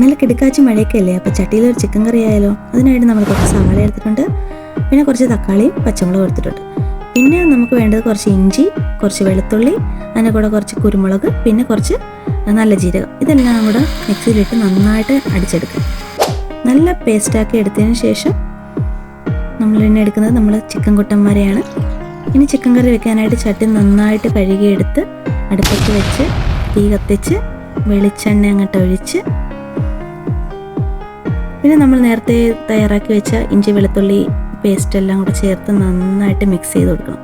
നല്ല കിടക്കാച്ചി മഴയൊക്കെ അല്ലേ അപ്പോൾ ചട്ടിയിൽ ഒരു ചിക്കൻ കറി ആയാലോ? അതിനായിട്ട് നമ്മൾ കുറച്ച് സവാള എടുത്തിട്ടുണ്ട്. പിന്നെ കുറച്ച് തക്കാളിയും പച്ചമുളകും എടുത്തിട്ടുണ്ട്. പിന്നെ നമുക്ക് വേണ്ടത് കുറച്ച് ഇഞ്ചി കുറച്ച് വെളുത്തുള്ളി അതിന്റെ കൂടെ കുറച്ച് കുരുമുളക് പിന്നെ കുറച്ച് നല്ല ജീരകം. ഇതെല്ലാം കൂടെ മിക്സിയിലിട്ട് നന്നായിട്ട് അടിച്ചെടുക്കുക. നല്ല പേസ്റ്റാക്കി എടുത്തതിന് ശേഷം നമ്മൾ ഇനി എടുക്കുന്നത് നമ്മൾ ചിക്കൻ കുട്ടന്മാരെയാണ്. ഇനി ചിക്കൻ കറി വെക്കാനായിട്ട് ചട്ടി നന്നായിട്ട് കഴുകിയെടുത്ത് അടുപ്പത്ത് വെച്ച് തീ കത്തിച്ച് വെളിച്ചെണ്ണ അങ്ങോട്ട് ഒഴിച്ച് പിന്നെ നമ്മൾ നേരത്തെ തയ്യാറാക്കി വെച്ച ഇഞ്ചി വെളുത്തുള്ളി പേസ്റ്റ് എല്ലാം കൂടെ ചേർത്ത് നന്നായിട്ട് മിക്സ് ചെയ്ത് കൊടുക്കണം.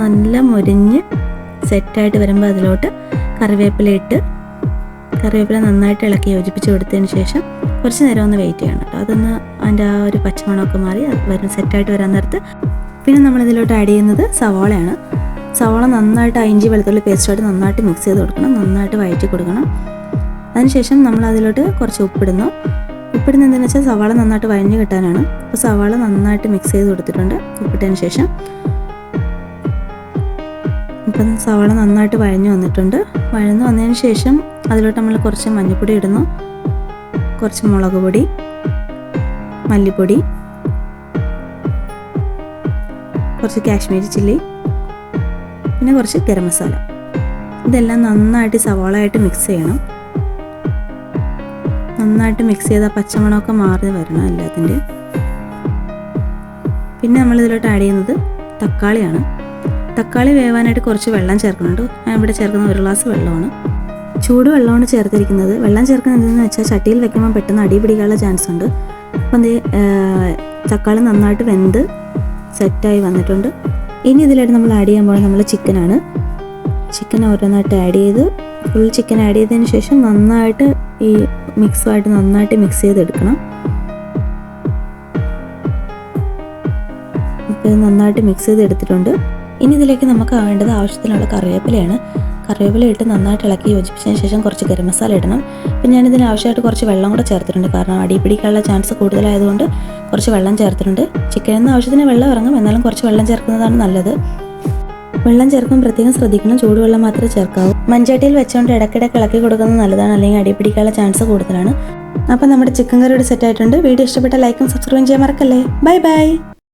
നല്ല മുരിഞ്ഞ് സെറ്റായിട്ട് വരുമ്പോൾ അതിലോട്ട് കറിവേപ്പില ഇട്ട് കറിവേപ്പില നന്നായിട്ട് ഇളക്കി യോജിപ്പിച്ച് കൊടുത്തതിന് ശേഷം കുറച്ച് നേരം ഒന്ന് വെയിറ്റ് ചെയ്യണം കേട്ടോ അതൊന്ന് അതിന്റെ ആ ഒരു പച്ചമണമൊക്കെ മാറി അത് വരും സെറ്റായിട്ട് വരാൻ നേരത്ത് പിന്നെ നമ്മളിതിലോട്ട് ആഡ് ചെയ്യുന്നത് സവാളയാണ്. സവാള നന്നായിട്ട് അഞ്ചി വെളുത്തുള്ളി പേസ്റ്റായിട്ട് നന്നായിട്ട് മിക്സ് ചെയ്ത് കൊടുക്കണം. നന്നായിട്ട് വഴറ്റി കൊടുക്കണം. അതിനുശേഷം നമ്മൾ അതിലോട്ട് കുറച്ച് ഉപ്പിടുന്നു. ഉപ്പിടുന്ന എന്താണെന്ന് വെച്ചാൽ സവാള നന്നായിട്ട് വഴഞ്ഞ് കിട്ടാനാണ്. അപ്പോൾ സവാള നന്നായിട്ട് മിക്സ് ചെയ്ത് കൊടുത്തിട്ടുണ്ട്. ഉപ്പിട്ടതിന് ശേഷം ഇപ്പം സവാള നന്നായിട്ട് വഴഞ്ഞു വന്നിട്ടുണ്ട്. വഴന്നു വന്നതിന് ശേഷം അതിലോട്ട് നമ്മൾ കുറച്ച് മഞ്ഞൾപ്പൊടി ഇടുന്നു. കുറച്ച് മുളക് പൊടി മല്ലിപ്പൊടി കുറച്ച് കാശ്മീരി ചില്ലി പിന്നെ കുറച്ച് ഗരം മസാല. ഇതെല്ലാം നന്നായിട്ട് സവാളയായിട്ട് മിക്സ് ചെയ്യണം. നന്നായിട്ട് മിക്സ് ചെയ്ത പച്ചമണമൊക്കെ മാറി വരണം എല്ലാത്തിന്റെ. പിന്നെ നമ്മളിതിലോട്ട് ആഡ് ചെയ്യുന്നത് തക്കാളിയാണ്. തക്കാളി വേവാനായിട്ട് കുറച്ച് വെള്ളം ചേർക്കുന്നുണ്ട്. ഞാൻ ഇവിടെ ചേർക്കുന്ന ഒരു ഗ്ലാസ് വെള്ളമാണ്. ചൂട് വെള്ളമാണ് ചേർത്തിരിക്കുന്നത്. വെള്ളം ചേർക്കുന്നത് എന്തെന്ന് വെച്ചാൽ ചട്ടിയിൽ വെക്കുമ്പോൾ പെട്ടെന്ന് അടി പിടിക്കാനുള്ള ചാൻസ് ഉണ്ട്. അപ്പം തക്കാളി നന്നായിട്ട് വെന്ത് സെറ്റായി വന്നിട്ടുണ്ട്. ഇനി ഇതിലായിട്ട് നമ്മൾ ആഡ് ചെയ്യാൻ പോകുന്നത് നമ്മൾ ചിക്കനാണ് ചിക്കൻ ഓരോന്നായിട്ട് ആഡ് ചെയ്ത് ഫുൾ ചിക്കൻ ആഡ് ചെയ്തതിന് ശേഷം നന്നായിട്ട് ഈ മിക്സുമായിട്ട് നന്നായിട്ട് മിക്സ് ചെയ്തെടുക്കണം. ഇത് നന്നായിട്ട് മിക്സ് ചെയ്തെടുത്തിട്ടുണ്ട്. ഇനി ഇതിലേക്ക് നമുക്ക് വേണ്ടത് ആവശ്യത്തിനുള്ള കറിവേപ്പിലയാണ്. കറിവേപ്പില ഇട്ട് നന്നായിട്ട് ഇളക്കി യോജിപ്പിച്ചതിന് ശേഷം കുറച്ച് ഗരം മസാല ഇടണം. അപ്പം ഞാനിതിന് ആവശ്യമായിട്ട് കുറച്ച് വെള്ളം കൂടെ ചേർത്തിട്ടുണ്ട്. കാരണം അടി പിടിക്കാനുള്ള ചാൻസ് കൂടുതലായതുകൊണ്ട് കുറച്ച് വെള്ളം ചേർത്തിട്ടുണ്ട്. ചിക്കനിൽ നിന്ന് ആവശ്യത്തിന് വെള്ളം ഇറങ്ങും. എന്നാലും കുറച്ച് വെള്ളം ചേർക്കുന്നതാണ് നല്ലത്. വെള്ളം ചേർക്കുമ്പോൾ പ്രത്യേകം ശ്രദ്ധിക്കണം. ചൂടുവെള്ളം മാത്രമേ ചേർക്കാവൂ. മൺചട്ടിയിൽ വെച്ചുകൊണ്ട് ഇടയ്ക്കിടയ്ക്ക് ഇളക്കി കൊടുക്കുന്നത് നല്ലതാണ് അല്ലെങ്കിൽ അടിപിടിക്കാനുള്ള ചാൻസ് കൂടുതലാണ്. അപ്പം നമ്മുടെ ചിക്കൻ കറിയുടെ സെറ്റ് ആയിട്ടുണ്ട്. വീഡിയോ ഇഷ്ടപ്പെട്ട ലൈക്കും സബ്സ്ക്രൈബും ചെയ്യാൻ മറക്കല്ലേ? Bye bye